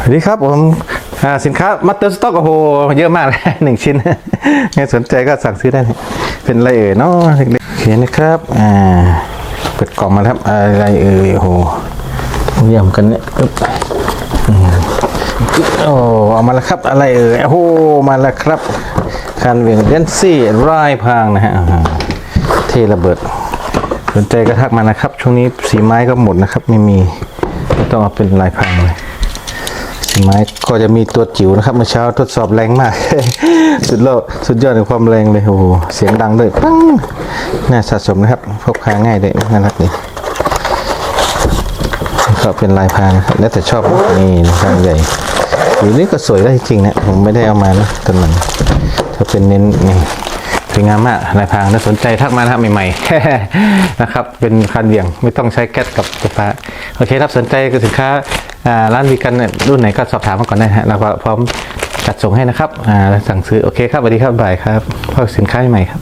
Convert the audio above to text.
สวัสดีครับผมอ่าสินค้ามัตเตอร์สต็อกโอ้โหเยอะมากเลยหนึ่งชิ้นใครสนใจก็สั่งซื้อได้นะเป็นอะไรเอ่ยเนาะเล็กๆโอเคนะครับอ่าเปิดกล่องมาแล้วครับอะไรเอ่ยโอ้โหเยี่ยมกันเนี่ยอึ๊บอืมโอ้เอามาแล้วครับอะไรเอ่ยโอ้โหมาแล้วครับคันเวียงเดนซี่ไรพางนะฮะอ่าเทระเบิด สนใจก็ทักมานะครับ ช่วงนี้สีไม้ก็หมดนะครับ ไม่มีไม่ต้องเอาเป็นลายพรางเลยสี ไม้ก็จะมีตัวจิ๋วนะครับเมื่อเช้าทดสอบแรงมาก สุดโลดสุดยอดในความแรงเลยโอ้โหเสียงดังเลยปังน่าสะสมนะครับพกพาง่ายเลยน่ารักดีก็เป็นลายพรางนะแล้วแต่ชอบนี่พรางใหญ่อยู่นี่ก็สวยได้จริงนะผมไม่ได้เอามานะต้นมันถ้าเป็นเน้นนี่สวยงามมากลายพรางถ้าสนใจทักมานะครับใหม่ๆนะครับเป็นคันเบี่ยงไม่ต้องใช้แก๊สกับไฟฟ้าโอเคครับสนใจก็สินค้า ร้านวีกันเนี่ยรุ่นไหนก็สอบถามมาก่อนได้ฮะเราก็พร้อมจัดส่งให้นะครับอ่าสั่งซื้อโอเคครับสวัสดีครับบ่ายครับพอสินค้าใหม่ครับ